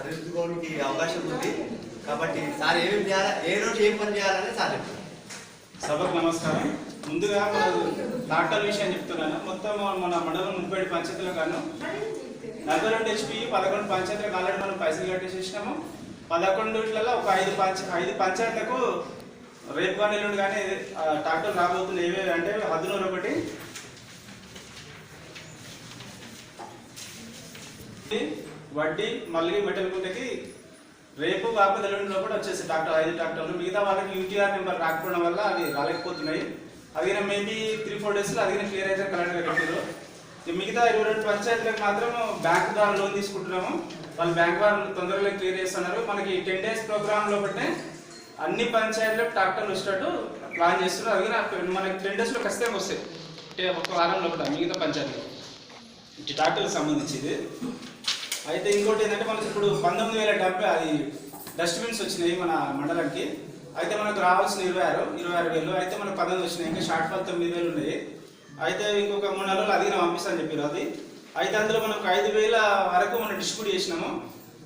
సరిదిద్దుకోవడానికి అవకాశం ఉంది. కాబట్టి సార్ ఏమేమి చేయాలా? ఏ రోజు ఏం పని చేయాలని సార్ చెప్తారు సభకు నమస్కారం. ముందుగా మన డాక్టర్ విషయం చెప్తున్నాను. మొత్తం మన మండలం ముప్పై ఏడు పంచాయతీలో గాను నలభై రెండు హెచ్పి పదకొండు పంచాయతీలకు ఆల్రెడీ మనం పైసలు కట్టేసేసినాము పదకొండులలో ఒక ఐదు పంచ ఐదు పంచాయతీలకు రేపు కానీ ఎల్లుండి కానీ ట్రాక్టర్ రాబోతుంది. ఏవేవి అంటే హద్దునూరు ఒకటి. వడ్డీ మళ్ళీ మెటల్ గుంటకి రేపు కాకపోతే ఎల్లుండి లోపల వచ్చేసి డాక్టర్ ఐదు డాక్టర్లు మిగతా వాళ్ళకి యూటీఆర్ నెంబర్ రాకపోవడం వల్ల అవి రాలేకపోతున్నాయి. అది మేబీ త్రీ ఫోర్ డేస్లో అది క్లియర్ అయితే కరెక్ట్గా కట్టారు మిగతా ఇరవై రెండు పంచాయతీలకు మాత్రం బ్యాంక్ ద్వారా లోన్ తీసుకుంటున్నాము. వాళ్ళు బ్యాంక్ వాళ్ళు తొందరగా క్లియర్ చేస్తున్నారు. మనకి టెన్ డేస్ ప్రోగ్రామ్ లోపలనే అన్ని పంచాయతీలకు ట్రాక్టర్లు వచ్చేటట్టు ప్లాన్ చేస్తున్నారు. అది మనకి టెన్ డేస్లో ఖచ్చితంగా వస్తాయి. ఒక వారం లోపల మిగతా పంచాయతీలు. ట్రాక్టర్కి సంబంధించి ఇది అయితే ఇంకోటి ఏంటంటే మనకి ఇప్పుడు పంతొమ్మిది వేల డెబ్బై అది డస్ట్బిన్స్ వచ్చినాయి మన మండలానికి అయితే మనకు రావాల్సిన ఇరవై ఆరు ఇరవై ఆరు వేలు. అయితే మనకు పంతొమ్మిది వచ్చినాయి ఇంకా షార్ట్ ఫాల్ తొమ్మిది వేలు ఉన్నాయి. అయితే ఇంకొక మూడు నెలలు అడిగిన పంపిస్తాను చెప్పారు అది. అయితే అందులో మనకు ఐదు వేల వరకు మనం డిస్ట్రిబ్యూట్ చేసినాము.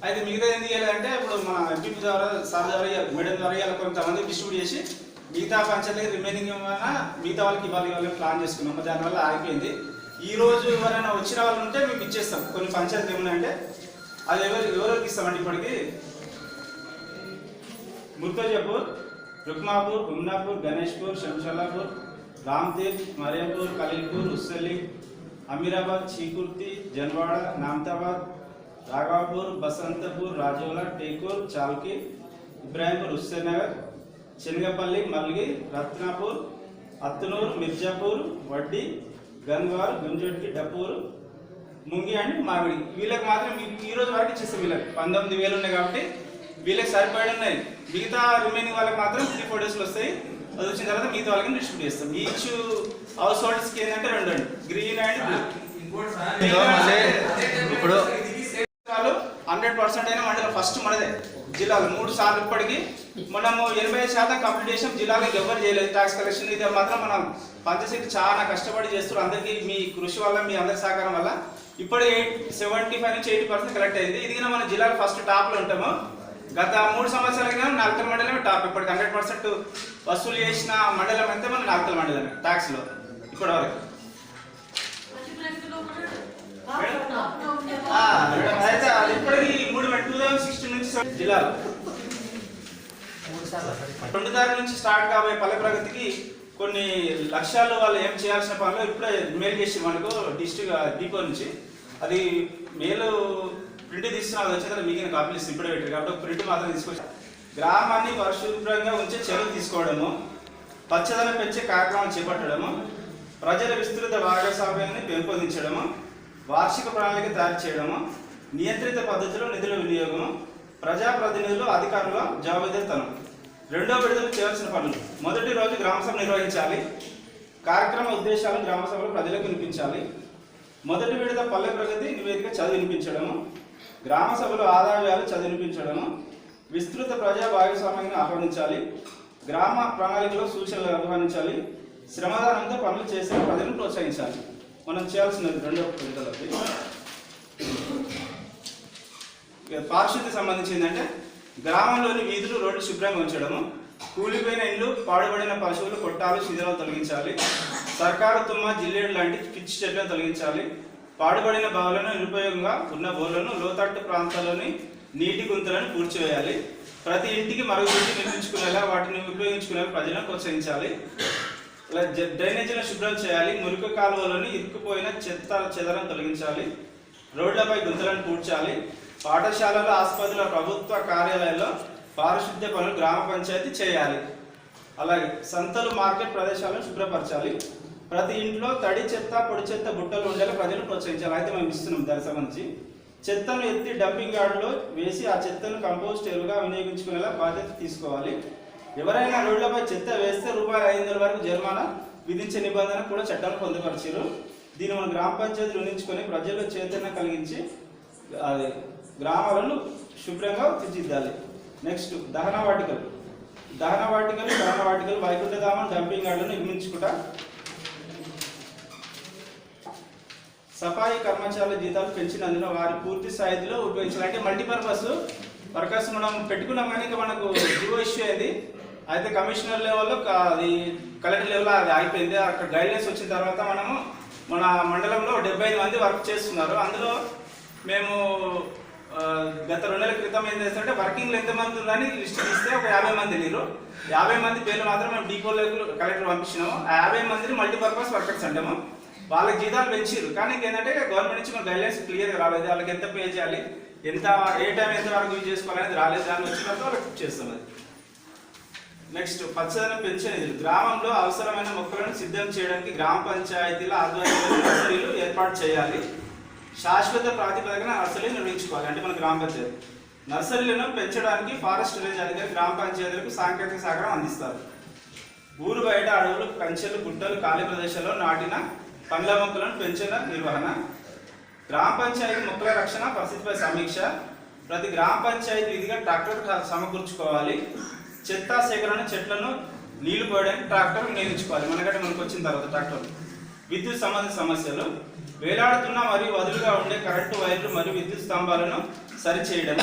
అయితే మిగతా ఎందుకు చేయాలంటే ఇప్పుడు మన ఎంపీ ద్వారా సార్ ద్వారా మేడం ద్వారా ఇలా కొంతమంది డిస్ట్రిబ్యూట్ చేసి మిగతా పంచాయతీ రిమైనింగ్ ఏమైనా మిగతా వాళ్ళకి ఇవ్వాలి ఇవ్వాలి ప్లాన్ చేసుకున్నాము. దానివల్ల ఆగిపోయింది. ఈ రోజు ఎవరైనా వచ్చిన వాళ్ళు ఉంటే మీకు ఇచ్చేస్తాం. కొన్ని ఫంక్షన్స్ ఏమున్నాయంటే అది ఎవరు ఎవరికి ఇస్తామండి ఇప్పటికి? ముర్తజపూర్ రుక్మాపూర్ గుమ్నాపూర్ గణేష్పూర్ శంషాలాపూర్ రామ్తీర్ మరేపూర్ ఖలీల్పూర్ ఉస్సలి అమీరాబాద్ చీకుర్తి జన్వాడ నామ్తాబాద్ రాఘాపూర్ బసంతపూర్ రాజోలా టేకూర్ చాల్కి ఇబ్రాహీంపూర్ హుస్సేనగర్ శనగపల్లి మల్గి రత్నాపూర్ అత్తనూర్ మిర్జాపూర్ వడ్డీ గన్వార్ గుంజోడ్కి డపూర్ ముంగి అండ్ మామిడి. వీళ్ళకి మాత్రం మీకు ఈ రోజు వరకు ఇచ్చేస్తాం వీళ్ళకి. పంతొమ్మిది వేలు ఉన్నాయి కాబట్టి వీళ్ళకి సరిపడి ఉన్నాయి. మిగతా రిమైనింగ్ వాళ్ళకి మాత్రం త్రీ ఫోర్ డేస్లో వస్తాయి. అది వచ్చిన తర్వాత మిగతా వాళ్ళకి డిస్ట్రిబ్యూట్ చేస్తాం. ఈచ్ హౌస్ హోల్డ్స్కి ఏంటంటే రెండు అండి. గ్రీన్ అండ్ బ్లూ ఇప్పుడు హండ్రెడ్ పర్సెంట్ అయినా మండలం ఫస్ట్ మనదే. జిల్లాలో మూడు సార్లు ఇప్పటికి మనము ఎనభై శాతం కంప్లీట్ చేసాం జిల్లాలో ఎవరు చేయలేదు. ట్యాక్స్ కలెక్షన్ ఇది మాత్రం మనం పంచశక్తి చాలా కష్టపడి చేస్తున్నారు. అందరికీ మీ కృషి వల్ల మీ అందరి సహకారం వల్ల. ఇప్పుడు ఎయిట్ సెవెంటీ ఫైవ్ నుంచి ఎయిటీ పర్సెంట్ కలెక్ట్ అయింది. ఇది మన జిల్లాలో ఫస్ట్ టాప్లో ఉంటాము. గత మూడు సంవత్సరాలుగా నాలుకల్ మండలమే టాప్ ఇప్పటికి హండ్రెడ్ పర్సెంట్ వసూలు చేసిన మండలం అయితే మన నాలుకల్ మండలమే ట్యాక్స్లో ఇప్పటి వరకు అయితే ఇప్పటికి మూడు టూ థౌసండ్ సిక్స్టీన్ నుంచి జిల్లాలో. రెండు దారి నుంచి స్టార్ట్ కాబోయే పల్లె ప్రగతికి కొన్ని లక్ష్యాలు వాళ్ళు ఏం చేయాల్సిన పనులు ఇప్పుడే మెయిల్ చేసి మనకు డిస్ట్రిక్ట్ డిపో నుంచి. అది మేలు ప్రింట్ తీసుకున్న వచ్చే తర్వాత మిగిలిన కాపీలు ఇప్పుడే పెట్టారు కాబట్టి ప్రింట్ మాత్రం తీసుకొచ్చి గ్రామాన్ని పరిశుభ్రంగా ఉంచే చర్యలు తీసుకోవడము పచ్చదనం పెంచే కార్యక్రమాలు చేపట్టడము ప్రజల విస్తృత భాగస్వామ్యాన్ని పెంపొందించడము వార్షిక ప్రణాళిక తయారు చేయడము నియంత్రిత పద్ధతిలో నిధుల వినియోగము ప్రజాప్రతినిధులు అధికారుల జవాబుదారితనం. రెండో విడుదల చేయాల్సిన పనులు. మొదటి రోజు గ్రామ సభ నిర్వహించాలి. కార్యక్రమ ఉద్దేశాలు గ్రామసభలో ప్రజలకు వినిపించాలి. మొదటి విడత పల్లె ప్రగతి నివేదిక చదివినిపించడము గ్రామ సభలో ఆదాయాలు చదివినిపించడము విస్తృత ప్రజా భాగస్వామ్యాన్ని ఆహ్వానించాలి. గ్రామ ప్రణాళికలో సూచనలు ఆహ్వానించాలి. శ్రమదానంతో పనులు చేసే ప్రజలను ప్రోత్సహించాలి. మనం చేయాల్సినది రెండో విడతలకి ఇక పారిశుద్ధ్య సంబంధించి ఏంటంటే గ్రామంలోని వీధులు రోడ్లు శుభ్రంగా ఉంచడము కూలిపోయిన ఇండ్లు పాడుబడిన పశువులు కొట్టాలు శిథిలాలు తొలగించాలి. సర్కారు తుమ్మ జిల్లేడు లాంటి పిచ్చి చెట్లను తొలగించాలి. పాడుబడిన బావులను నిరుపయోగంగా ఉన్న బోర్లను లోతట్టు ప్రాంతాల్లోని నీటి గుంతలను పూడ్చివేయాలి. ప్రతి ఇంటికి మరుగుదొడ్డి నిర్మించుకునేలా వాటిని ఉపయోగించుకునేలా ప్రజలను ప్రోత్సహించాలి. ఇలా డ్రైనేజీలను శుభ్రం చేయాలి. మురికి కాలువలోని ఇరుక్కుపోయిన చెత్త చెదలను తొలగించాలి. రోడ్లపై గుంతలను పూడ్చాలి. పాఠశాలలు ఆసుపత్రుల ప్రభుత్వ కార్యాలయాల్లో పారిశుద్ధ్య పనులు గ్రామ పంచాయతీ చేయాలి. అలాగే సంతలు మార్కెట్ ప్రదేశాలను శుభ్రపరచాలి. ప్రతి ఇంట్లో తడి చెత్త పొడి చెత్త బుట్టలు ఉండేలా ప్రజలు ప్రోత్సహించాలి. అయితే మేము ఇస్తున్నాం దానికి సంబంధించి. చెత్తను ఎత్తి డంపింగ్ యార్డులో వేసి ఆ చెత్తను కంపోస్ట్ ఎరువుగా వినియోగించుకునేలా బాధ్యత తీసుకోవాలి. ఎవరైనా రోడ్లపై చెత్త వేస్తే రూపాయలు ఐదు వందల వరకు జరిమానా విధించే నిబంధన కూడా చట్టాలు పొందుపరిచారు దీన్ని మన గ్రామ పంచాయతీ వినించుకొని ప్రజల్లో చైతన్యం కలిగించి అది గ్రామాలను శుభ్రంగా తీర్చిదిద్దాలి. నెక్స్ట్ దహన వాటికలు. దహన వాటికలు దహన వాటికలు వైకుంఠధామం డంపింగ్ యార్డులను నిర్మించుకుంటా. సఫాయి కర్మచారుల జీతాలు పెంచినందున వారి పూర్తి స్థాయిలో ఉపయోగించాలి. అంటే మల్టీపర్పస్ వర్కర్స్ మనం పెట్టుకున్నాం కానీ ఇంకా మనకు జీవో ఇష్యూ అయింది. అయితే కమిషనర్ లెవెల్లో అది కలెక్టర్ లెవెల్లో అది ఆగిపోయింది అక్కడ గైడ్లైన్స్ వచ్చిన తర్వాత మనము మన మండలంలో డెబ్బై ఐదు మంది వర్క్ చేస్తున్నారు. అందులో మేము గత రెండు నెలల క్రితం ఏం చేస్తారంటే వర్కింగ్ ఎంతమంది ఉందని లిస్ట్ ఇస్తే ఒక యాభై మంది లేరు యాభై మంది పేర్లు మాత్రం మేము డీపోలకు కలెక్టర్ పంపించినాము. ఆ యాభై మందిని మల్టీపర్పస్ వర్కర్స్ అంటాము. వాళ్ళకి జీతాలు పెంచారు కానీ ఏంటంటే గవర్నమెంట్ నుంచి మన గైడ్లైన్స్ క్లియర్గా రాలేదు. వాళ్ళకి ఎంత పే చేయాలి? ఎంత ఏ టైం ఎంత వరకు యూజ్ చేసుకోవాలనేది రాలేదు. దాన్ని వచ్చినంత వాళ్ళకి చేస్తాం అది. నెక్స్ట్ పచ్చదనం పెంచే నిధులు. గ్రామంలో అవసరమైన మొక్కలను సిద్ధం చేయడానికి గ్రామ పంచాయతీల ఆధ్వర్యంలో ఏర్పాటు చేయాలి. శాశ్వత ప్రాతిపదికన నర్సరీ నిర్మించుకోవాలి. అంటే మన గ్రామ పంచాయతీ నర్సరీలను పెంచడానికి ఫారెస్ట్ విలేజ్ అధికారి గ్రామ పంచాయతీలకు సాంకేతిక సహకారం అందిస్తారు. ఊరు బయట అడవులు కంచెలు గుట్టలు ఖాళీ ప్రదేశాల్లో నాటిన పండ్ల మొక్కలను పెంచిన నిర్వహణ. గ్రామ పంచాయతీ మొక్కల రక్షణ పరిస్థితిపై సమీక్ష. ప్రతి గ్రామ పంచాయతీ విధిగా ట్రాక్టర్ సమకూర్చుకోవాలి. చెత్త సేకరణ చెట్లను నీళ్ళు పోయడానికి ట్రాక్టర్ వినియోగించుకోవాలి. మనకంటే మనకు వచ్చిన తర్వాత ట్రాక్టర్ విద్యుత్ సంబంధిత సమస్యలు. వేలాడుతున్న మరియు వదులుగా ఉండే కరెంటు వైర్లు మరియు విద్యుత్ స్తంభాలను సరిచేయడం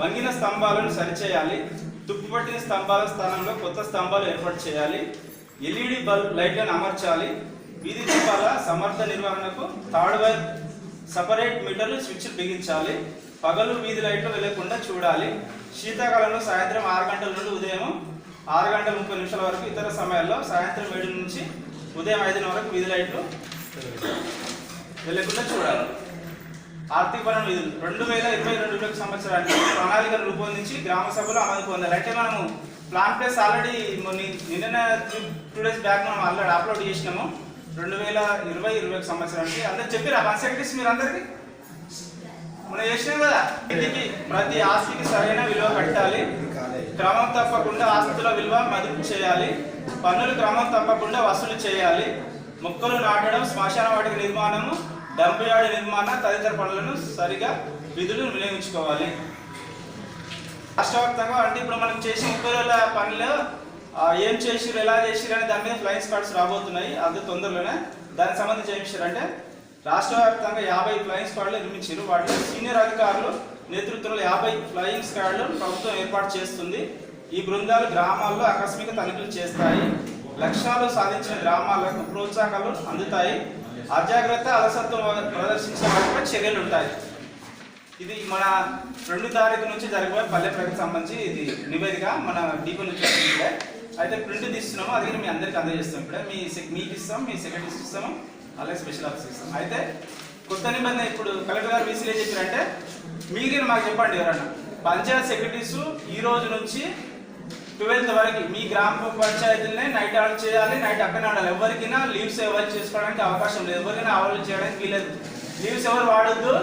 వంగిన స్తంభాలను సరిచేయాలి. తుప్పుపట్టిన స్తంభాల స్థానంలో కొత్త స్తంభాలు ఏర్పాటు చేయాలి. ఎల్ఈడి బల్బ్ లైట్లను అమర్చాలి. వీధి దీపాల సమర్థ నిర్వహణకు థర్డ్ వైర్ సపరేట్ మీటర్లు స్విచ్ బిగించాలి. పగలు వీధి లైట్లు వెళ్ళకుండా చూడాలి. శీతాకాలంలో సాయంత్రం ఆరు గంటల నుండి ఉదయం ఆరు గంటల ముప్పై నిమిషాల వరకు ఇతర సమయాల్లో సాయంత్రం ఏడు నుంచి ఉదయం ఐదున్నర వరకు వీధి లైట్లు వెళ్ళకుండా చూడాలి. ఆర్థిక పరం నిధులు రెండు వేల ఇరవై రెండు సంవత్సరానికి ప్రణాళికను రూపొందించి గ్రామ సభలో అమలు పొందాలి. అంటే మనము ప్లాన్ ప్లేస్ ఆల్రెడీ నిన్న టూ డేస్ బ్యాక్ మనం ఆల్రెడీ అప్లోడ్ చేసినాము. రెండు వేల ఇరవై ఇరవై సంవత్సరానికి. అందరు చెప్పారా వన్ సెక్రటరీస్ మీరు అందరికి. మనం చేసినాం కదా ఇంటికి ప్రతి ఆస్తికి సరైన విలువ కట్టాలి. క్రమం తప్పకుండా ఆస్తుల విలువ మదుపు చేయాలి. పన్నులు క్రమం తప్పకుండా వసూలు చేయాలి. మొక్కలు నాటడం శ్మశాన వాటికి నిర్మాణము డంప్ యార్డ్ నిర్మాణ తదితర పనులను సరిగా విధులు వినియోగించుకోవాలి. రాష్ట్రవ్యాప్తంగా అంటే ఇప్పుడు మనం చేసిన ముప్పై రోజుల పనిలో ఏం చేసిరు ఎలా చేసిరు అనే దాని మీద ఫ్లయింగ్ స్క్వాడ్స్ రాబోతున్నాయి. అది తొందరలోనే దానికి సంబంధించి ఏం చేశారంటే రాష్ట్ర వ్యాప్తంగా యాభై ఫ్లయింగ్ స్క్వాడ్లు నిర్మించారు వాటిలో సీనియర్ అధికారులు నేతృత్వంలో యాభై ఫ్లయింగ్ స్క్వాడ్లు ప్రభుత్వం ఏర్పాటు చేస్తుంది. ఈ బృందాలు గ్రామాల్లో ఆకస్మిక తనిఖీలు చేస్తాయి. లక్ష్యాలు సాధించిన గ్రామాలకు ప్రోత్సాహాలు అందుతాయి. అజాగ్రత్త అలసత్వం ప్రదర్శించిన వాటిపై చర్యలు ఉంటాయి. ఇది మన రెండు తారీఖు నుంచి జరిగే పల్లె ప్రగతికి సంబంధించి ఇది నివేదిక మన డీపీ నుంచి వచ్చింది. అయితే ప్రింట్ తీస్తున్నాము అది మీ అందరికీ అందజేస్తాం ఇప్పుడే. మీ మీకు ఇస్తాం మీ సెక్రటరీస్ ఇస్తాము అలాగే స్పెషల్ ఆఫీస్ ఇస్తాం. అయితే కొత్త నిబంధన ఇప్పుడు కలెక్టర్ గారు వీసీలు ఏం చెప్పారంటే మీరు మాకు చెప్పండి ఎవరన్నా. పంచాయత్ సెక్రటరీస్ ఈ రోజు నుంచి ట్వెల్త్ వరకు మీ గ్రామ పంచాయతీలనే నైట్ ఆర్డర్ చేయాలి నైట్ అక్కడ ఆడాలి. ఎవరికైనా లీవ్స్ ఎవరు చేసుకోవడానికి అవకాశం లేదు. ఎవరికైనా అవైలబుల్ చేయడానికి వీలేదు. లీవ్స్ ఎవరు వాడొద్దు.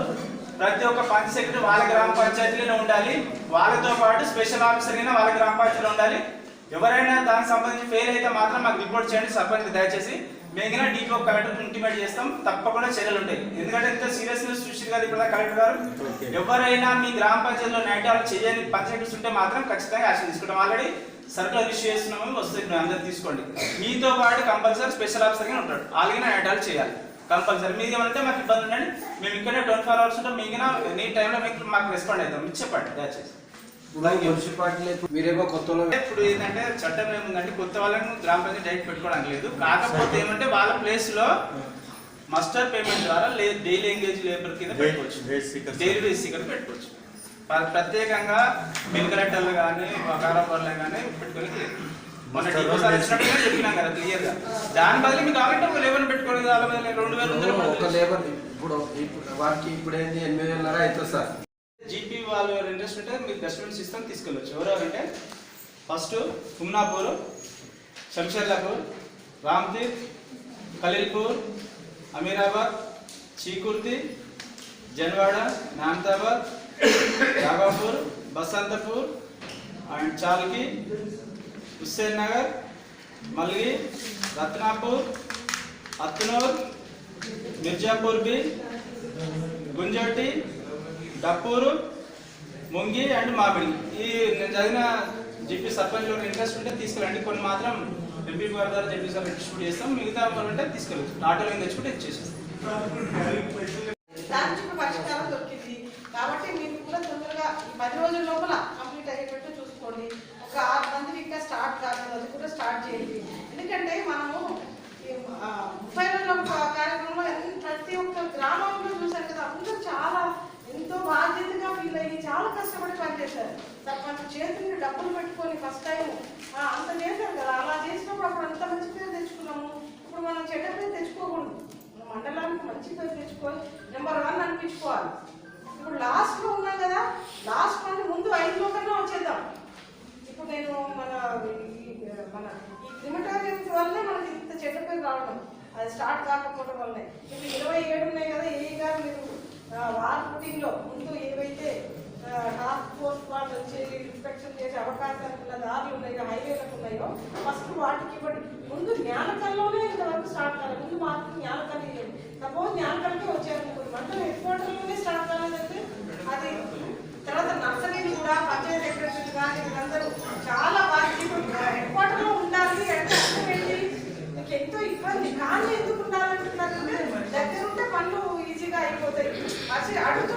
ప్రతి ఒక్క పంచ సెక్రటరీ వాళ్ళ గ్రామ పంచాయతీలోనే ఉండాలి. వాళ్ళతో పాటు స్పెషల్ ఆఫీసర్ అయినా వాళ్ళ గ్రామ పంచాయతీలో ఉండాలి. ఎవరైనా దానికి సంబంధించి ఫెయిల్ అయితే మాత్రం మాకు రిపోర్ట్ చేయండి. సర్పంచ్ దయచేసి మేగిన డీపీ కలెక్టర్ ఇంటిమేట్ చేస్తాం తప్పకుండా చర్యలు ఉంటాయి. ఎందుకంటే ఇంత సీరియస్నెస్ చూసి గారు ఇప్పుడు కలెక్టర్ గారు. ఎవరైనా మీ గ్రామ పంచాయతీలో నైట్ ఆర్డర్ చేయని పంచాయతీస్ ఉంటే మాత్రం ఖచ్చితంగా యాక్షన్ తీసుకుంటాం. ఆల్రెడీ సర్కులర్ ఇష్యూ చేస్తున్నాము వస్తుంది. అందరు తీసుకోండి. మీతో పాటు కంపల్సరీ స్పెషల్ ఆఫీసర్గా ఉంటాడు. అలాగే నైట్ ఆర్డర్ చేయాలి. కంపల్సరీ మీది ఏమంటే మాకు ఇబ్బంది ఉండండి. మేము ఇక్కడే ట్వంటీ ఫోర్ అవర్స్ ఉంటాం మీకు నీ టైంలో మీకు మాకు రెస్పాండ్ అవుతాం మీరు చెప్పండి. దయచేసి. మున్సిపాలిటీ మీరేమో కొత్త అంటే ఇప్పుడు ఏంటంటే చట్టం ఏముందంటే కొత్త వాళ్ళని గ్రామ పంచాయతీ డైరెక్ట్ పెట్టుకోవడానికి లేదు. కాకపోతే ఏమంటే వాళ్ళ ప్లేస్లో మస్టర్ పేమెంట్ ద్వారా డైలీ ఎంగేజ్ లేబర్ కింద పెట్టుకోవచ్చు. డైలీ బేస్ కింద పెట్టుకోవచ్చు. ప్ర- ప్రత్యేకంగా మిల్ కలెక్టర్లు కానీ కారాపర్లు కానీ పెట్టుకోవాలి లేదు. మొన్న చెప్పినాం కదా క్లియర్గా. దాని బదులు మీకు కావాలంటే ఒక లేబర్ మీద రెండు వేల ఇప్పుడు ఇప్పుడు వారికి ఇప్పుడు ఏంది? ఎనిమిది వేలన్నర అవుతుంది సార్. వాళ్ళు ఎవరు ఇంట్రెస్ట్ ఉంటే మీకు డస్ట్బిన్స్ ఇస్తాం తీసుకెళ్ళచ్చు. ఎవరెవరంటే first Humnapur Shamsherlapur Ramtir Khalilpur Amirabad Chikurthi Janwada Nanthabad Raghapur Basantpur and Chalki Hussain Nagar Malli Ratnapur Atnoor Mirzapur B Gunjoti Dappur Mungi and Mamidi. ఈ నేను చదివిన జెపీ సర్పంచ్లో ఇంట్రెస్ట్ ఉంటే తీసుకెళ్ళండి. కొన్ని మాత్రం ఎంపీ గారి ద్వారా జెపీ సార్ డిస్ట్రిబ్యూట్ చేస్తాం. మిగతా వాళ్ళు ఉంటే తీసుకెళ్ళచ్చు. ఆటోలో తెచ్చుకుంటే ఇచ్చేసేస్తాం దానికి ఒక పరిష్కారం దొరికింది కాబట్టి మీరు కూడా తొందరగా ఈ పది రోజుల లోపల కంప్లీట్ అయ్యేటట్టు చూసుకోండి ఒక ఆరు మందికి ఇంకా స్టార్ట్ కాలేదు అది కూడా స్టార్ట్ చేయండి ఎందుకంటే మనము ఈ, ఆ, ముప్పై రోజుల కా- కార్యక్రమంలో ఎన్- ప్రతి ఒక్క గ్రామంలో చూశారు కదా అందరూ చాలా ఎంతో బాధ్యతగా ఫీల్ అయ్యి చాలా కష్టపడి పనిచేశారు మన చేతుల్ని డబ్బులు పెట్టుకొని ఫస్ట్ టైం అంత చేశారు కదా అలా చేసినప్పుడు అప్పుడు అంత మంచి పేరు తెచ్చుకున్నాము ఇప్పుడు మనం చెడ్డ పేరు తెచ్చుకోకూడదు మన మంచిగా మంచి తెచ్చుకొని నెంబర్ వన్ అనిపించుకోవాలి. ఇప్పుడు లాస్ట్లో ఉన్నాం కదా లాస్ట్ నుండి ముందు ఐదులో కన్నా వచ్చేద్దాం. ఇప్పుడు నేను మన ఈ- మన ఈ క్రిమిటోరియం వల్లనే మనకి ఇంత చెట్టుపై పేరు రావడం. అది స్టార్ట్ కాకపోవడం వల్లనే. ఇప్పుడు ఇరవై ఏడు ఉన్నాయి కదా ఏ గారు మీరు వార్పుటింగ్లో వార్ ముందు ఏవైతే ఆ, టాస్క్ ఫోర్స్ వాళ్ళు వచ్చి ఇన్స్పెక్షన్ చేసే అవకాశాలు ఉన్న దారులు ఉన్నాయో హైవేలకు ఉన్నాయో ఫస్ట్ వాటికి ఇవ్వండి. ముందు జ్ఞానకల్లోనే ఇంతవరకు స్టార్ట్ కాలేదు. ముందు మాత్రం జ్ఞానకల్ సపోజ్ జ్ఞానకల్కే వచ్చారు అనుకోండి హెడ్ క్వార్టర్లోనే స్టార్ట్ కాలేదంటే అది తర్వాత నర్సరీలు కూడా పంచాయత్ సెక్రటరీలు కానీ వీళ్ళందరూ చాలా బాధ్యత హెడ్ క్వార్టర్లో ఉండాలి అంటే అర్థం ఏంటి? మీకు ఎంతో ఇబ్బంది. కానీ ఎందుకు ఉండాలంటున్నారంటే దగ్గర ఉంటే పనులు ఈజీగా అయిపోతాయి. అసలు అడుగుతూ